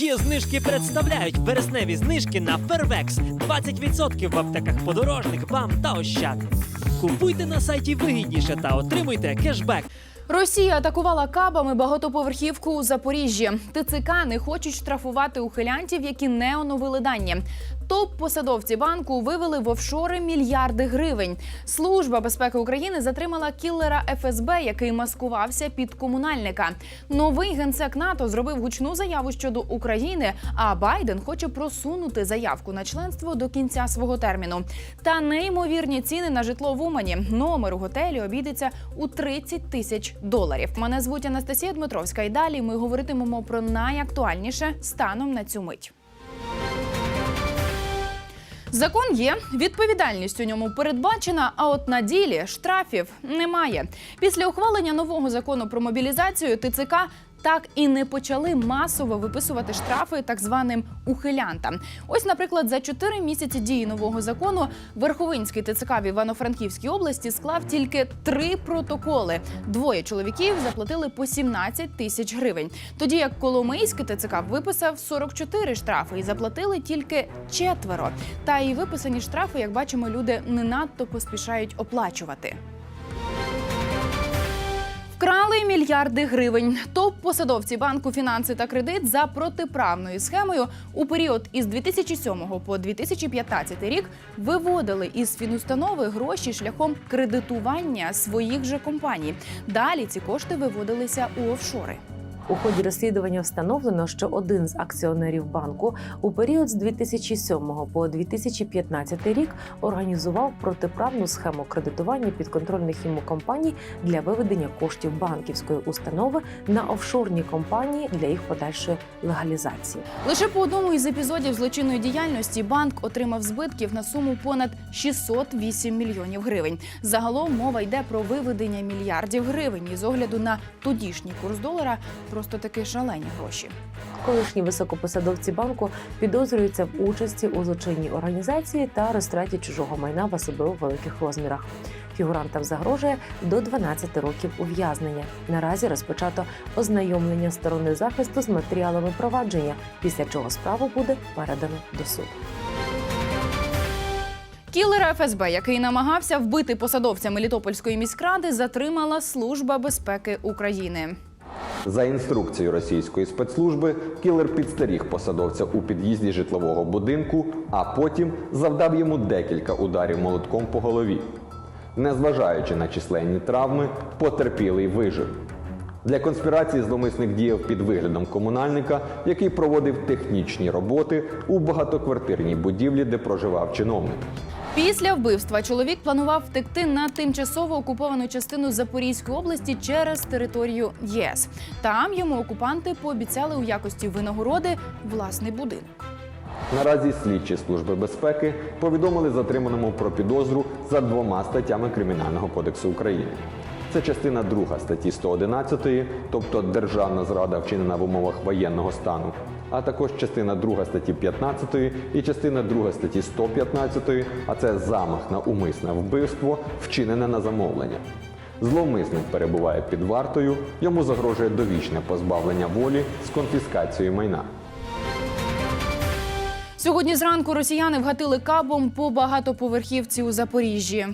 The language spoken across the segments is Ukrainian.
Є знижки представляють вересневі знижки на Фервекс. 20% в аптеках подорожник, бам та ощад. Купуйте на сайті вигідніше та отримуйте кешбек. Росія атакувала кабами багатоповерхівку у Запоріжжі. ТЦК не хочуть штрафувати ухилянтів, які не оновили дані. Топ-посадовці банку вивели в офшори мільярди гривень. Служба безпеки України затримала кілера ФСБ, який маскувався під комунальника. Новий генсек НАТО зробив гучну заяву щодо України. А Байден хоче просунути заявку на членство до кінця свого терміну. Та неймовірні ціни на житло в Умані. Номер у готелі обійдеться у 30 тисяч доларів. Мене звуть Анастасія Дмитровська. І далі ми говоритимемо про найактуальніше станом на цю мить. Закон є, відповідальність у ньому передбачена, а от на ділі штрафів немає. Після ухвалення нового закону про мобілізацію ТЦК так і не почали масово виписувати штрафи так званим ухилянтам. Ось, наприклад, за 4 місяці дії нового закону Верховинський ТЦК в Івано-Франківській області склав тільки три протоколи. Двоє чоловіків заплатили по 17 тисяч гривень. Тоді як Коломийський ТЦК виписав 44 штрафи і заплатили тільки четверо. Та і виписані штрафи, як бачимо, люди не надто поспішають оплачувати. Вкрали мільярди гривень. Топ-посадовці банку фінанси та кредит за протиправною схемою у період із 2007 по 2015 рік виводили із фінустанови гроші шляхом кредитування своїх же компаній. Далі ці кошти виводилися у офшори. У ході розслідування встановлено, що один з акціонерів банку у період з 2007 по 2015 рік організував протиправну схему кредитування підконтрольних йому компаній для виведення коштів банківської установи на офшорні компанії для їх подальшої легалізації. Лише по одному із епізодів злочинної діяльності банк отримав збитків на суму понад 608 мільйонів гривень. Загалом мова йде про виведення мільярдів гривень. І з огляду на тодішній курс долара просто таки шалені гроші. Колишні високопосадовці банку підозрюються в участі у злочинній організації та розтраті чужого майна в особливо великих розмірах. Фігурантам загрожує до 12 років ув'язнення. Наразі розпочато ознайомлення сторони захисту з матеріалами провадження, після чого справу буде передано до суду. Кілера ФСБ, який намагався вбити посадовця Мелітопольської міськради, затримала Служба безпеки України. За інструкцією російської спецслужби, кілер підстеріг посадовця у під'їзді житлового будинку, а потім завдав йому декілька ударів молотком по голові. Незважаючи на численні травми, потерпілий вижив. Для конспірації зловмисник діяв під виглядом комунальника, який проводив технічні роботи у багатоквартирній будівлі, де проживав чиновник. Після вбивства чоловік планував втекти на тимчасово окуповану частину Запорізької області через територію ЄС. Там йому окупанти пообіцяли у якості винагороди власний будинок. Наразі слідчі служби безпеки повідомили затриманому про підозру за двома статтями Кримінального кодексу України. Це частина 2 статті 111, тобто державна зрада вчинена в умовах воєнного стану, а також частина 2 статті 15 і частина 2 статті 115, а це замах на умисне вбивство, вчинене на замовлення. Зловмисник перебуває під вартою, йому загрожує довічне позбавлення волі з конфіскацією майна. Сьогодні зранку росіяни вгатили кабом по багатоповерхівці у Запоріжжі.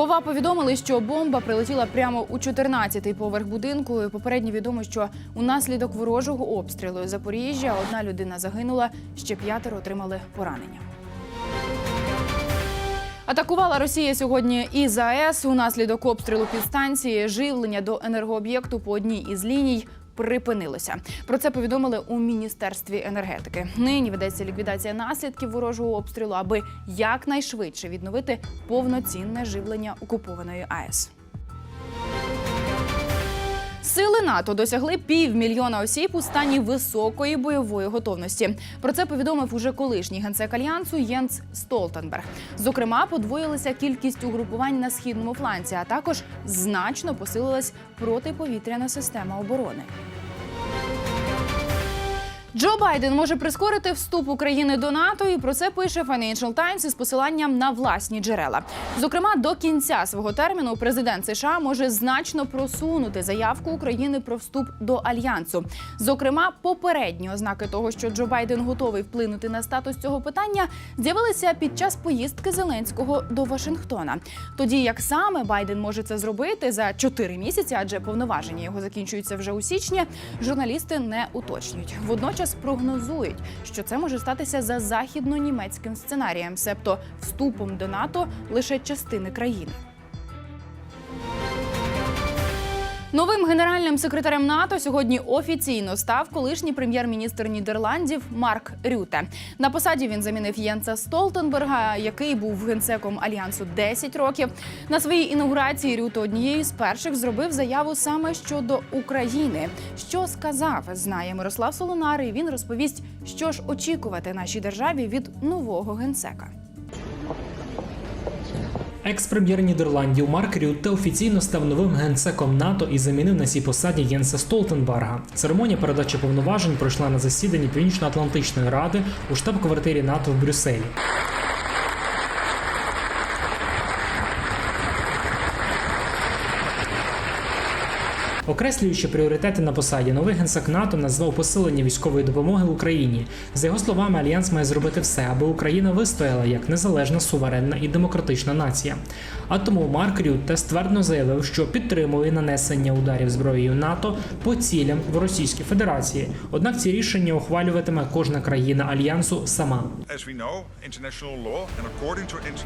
Вова повідомили, що бомба прилетіла прямо у 14-й поверх будинку. І Попередньо відомо, що унаслідок ворожого обстрілу Запоріжжя одна людина загинула, ще п'ятеро отримали поранення. Атакувала Росія сьогодні і ЗАЕС. Унаслідок обстрілу підстанції живлення до енергооб'єкту по одній із ліній припинилося. Про це повідомили у міністерстві енергетики. Нині ведеться ліквідація наслідків ворожого обстрілу, аби якнайшвидше відновити повноцінне живлення окупованої АЕС. Сили НАТО досягли півмільйона осіб у стані високої бойової готовності. Про це повідомив уже колишній генсек альянсу Єнс Столтенберг. Зокрема, подвоїлася кількість угрупувань на східному фланці, а також значно посилилась протиповітряна система оборони. Джо Байден може прискорити вступ України до НАТО, і про це пише Financial Times із посиланням на власні джерела. Зокрема, до кінця свого терміну президент США може значно просунути заявку України про вступ до альянсу. Зокрема, попередні ознаки того, що Джо Байден готовий вплинути на статус цього питання, з'явилися під час поїздки Зеленського до Вашингтона. Тоді як саме Байден може це зробити за 4 місяці, адже повноваження його закінчуються вже у січні. Журналісти не уточнюють. Водночас прогнозують, що це може статися за західно-німецьким сценарієм, себто вступом до НАТО лише частини країни. Новим генеральним секретарем НАТО сьогодні офіційно став колишній прем'єр-міністр Нідерландів Марк Рюте. На посаді він замінив Єнса Столтенберга, який був генсеком альянсу 10 років. На своїй інаугурації Рюте однією з перших зробив заяву саме щодо України. Що сказав, знає Мирослав Солонар, і він розповість, що ж очікувати нашій державі від нового генсека. Екс-прем'єр Нідерландів Марк Рютте офіційно став новим генсеком НАТО і замінив на цій посаді Єнса Столтенберга. Церемонія передачі повноважень пройшла на засіданні Північно-Атлантичної ради у штаб-квартирі НАТО в Брюсселі. Окреслюючи пріоритети на посаді, новий генсек НАТО назвав посилення військової допомоги Україні. За його словами, альянс має зробити все, аби Україна вистояла як незалежна, суверенна і демократична нація. А тому Марк Рютте ствердно заявив, що підтримує нанесення ударів зброєю НАТО по цілям в Російській Федерації. Однак ці рішення ухвалюватиме кожна країна альянсу сама.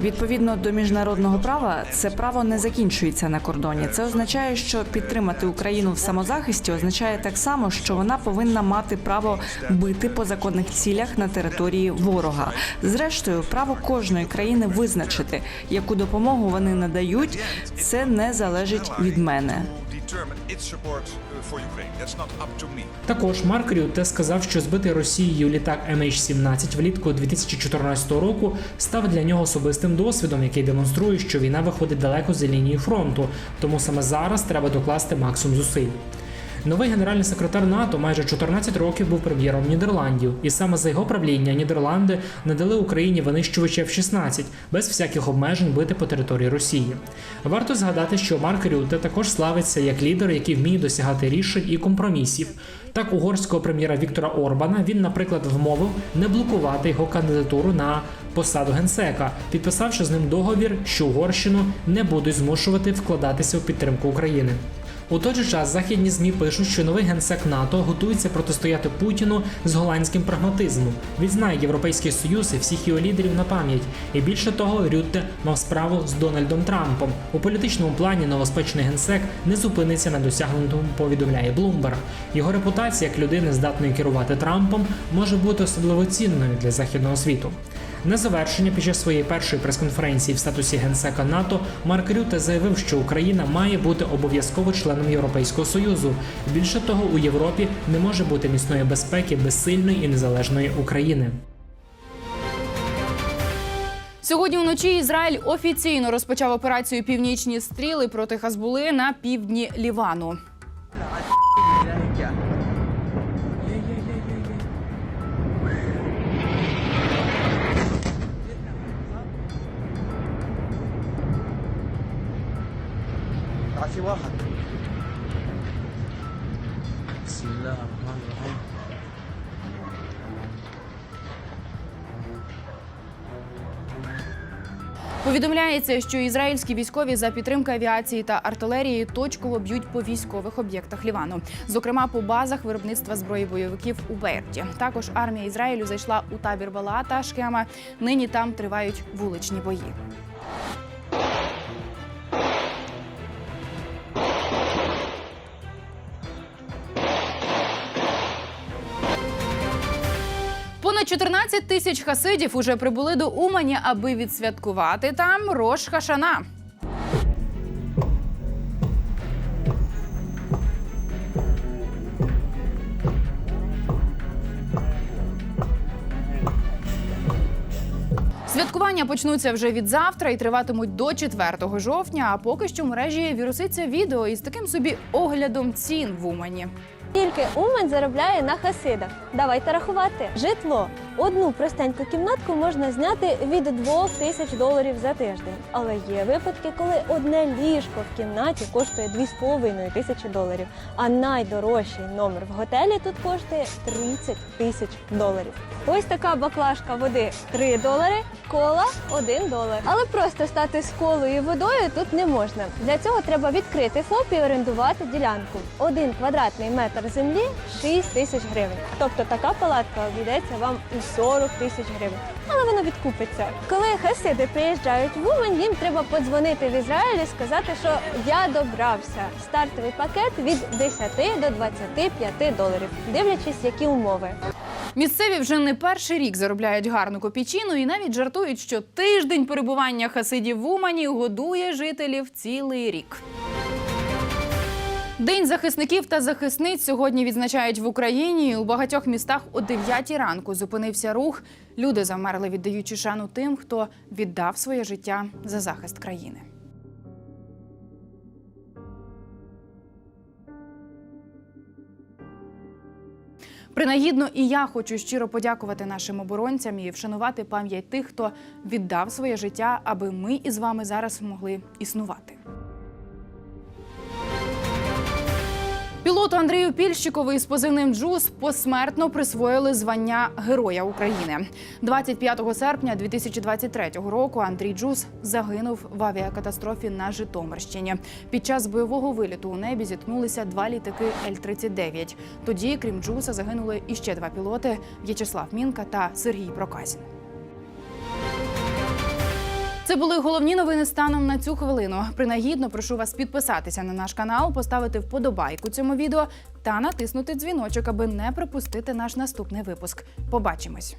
Відповідно до міжнародного права, це право не закінчується на кордоні. Це означає, що підтримати Україну в самозахисті означає так само, що вона повинна мати право бити по законних цілях на території ворога. Зрештою, право кожної країни визначити, яку допомогу вони надають, це не залежить від мене. Uh. Також Марк Рюте сказав, що збитий Росією літак MH17 влітку 2014 року став для нього особистим досвідом, який демонструє, що війна виходить далеко за лінії фронту, тому саме зараз треба докласти максимум зусиль. Новий генеральний секретар НАТО майже 14 років був прем'єром Нідерландів, і саме за його правління Нідерланди надали Україні винищувачі F-16 без всяких обмежень бити по території Росії. Варто згадати, що Марк Рютте також славиться як лідер, який вміє досягати рішень і компромісів. Так, угорського прем'єра Віктора Орбана він, наприклад, вмовив не блокувати його кандидатуру на посаду генсека, підписавши з ним договір, що Угорщину не будуть змушувати вкладатися в підтримку України. У той же час західні змі пишуть, що новий генсек НАТО готується протистояти Путіну з голландським прагматизмом. Він знає європейський союз і всіх його лідерів на пам'ять. І більше того, Рютте мав справу з Дональдом Трампом. У політичному плані новоспечений генсек не зупиниться на досягнутому. Повідомляє Bloomberg. Його репутація як людини, здатної керувати Трампом, може бути особливо цінною для західного світу. На завершення під час своєї першої прес-конференції в статусі генсека НАТО Марк Рюте заявив, що Україна має бути обов'язково членом Європейського союзу. Більше того, у Європі не може бути міцної безпеки без сильної і незалежної України. Сьогодні вночі Ізраїль офіційно розпочав операцію Північні стріли проти Хазбули на півдні Лівану. Повідомляється, що ізраїльські військові за підтримки авіації та артилерії точково б'ють по військових об'єктах Лівану, зокрема по базах виробництва зброї бойовиків у Бейрті. Також армія Ізраїлю зайшла у табір Бала та Шкема. Нині там тривають вуличні бої. Понад 14 тисяч хасидів уже прибули до Умані, аби відсвяткувати там Рош Хашана. Святкування почнуться вже від завтра і триватимуть до 4 жовтня. А поки що в мережі віруситься відео із таким собі оглядом цін в Умані. Скільки Умань заробляє на хасидах? Давайте рахувати. Житло. Одну простеньку кімнатку можна зняти від 2 тисяч доларів за тиждень. Але є випадки, коли одне ліжко в кімнаті коштує 2,5 тисячі доларів. А найдорожчий номер в готелі тут коштує 30 тисяч доларів. Ось така баклажка води 3 долари, кола 1 долар. Але просто стати з колою і водою тут не можна. Для цього треба відкрити ФОП і орендувати ділянку. Один квадратний метр землі 6 тисяч гривень. Тобто така палатка обійдеться вам у 40 тисяч гривень. Але воно відкупиться. Коли хасиди приїжджають в Умань, їм треба подзвонити в Ізраїль і сказати, що я добрався. Стартовий пакет від 10 до 25 доларів, дивлячись, які умови. Місцеві вже не перший рік заробляють гарну копійчину і навіть жартують, що тиждень перебування хасидів в Умані годує жителів цілий рік. День захисників та захисниць сьогодні відзначають в Україні. У багатьох містах о 9 ранку зупинився рух. Люди замерли, віддаючи шану тим, хто віддав своє життя за захист країни. Принагідно і я хочу щиро подякувати нашим оборонцям і вшанувати пам'ять тих, хто віддав своє життя, аби ми із вами зараз могли існувати. Пілоту Андрію Пільщикову із позивним Джус посмертно присвоїли звання Героя України. 25 серпня 2023 року Андрій Джус загинув в авіакатастрофі на Житомирщині. Під час бойового виліту у небі зіткнулися два літаки Л-39. Тоді, крім Джуса, загинули іще два пілоти В'ячеслав Мінка та Сергій Проказін. Це були головні новини станом на цю хвилину. Принагідно прошу вас підписатися на наш канал, поставити вподобайку цьому відео та натиснути дзвіночок, аби не пропустити наш наступний випуск. Побачимось.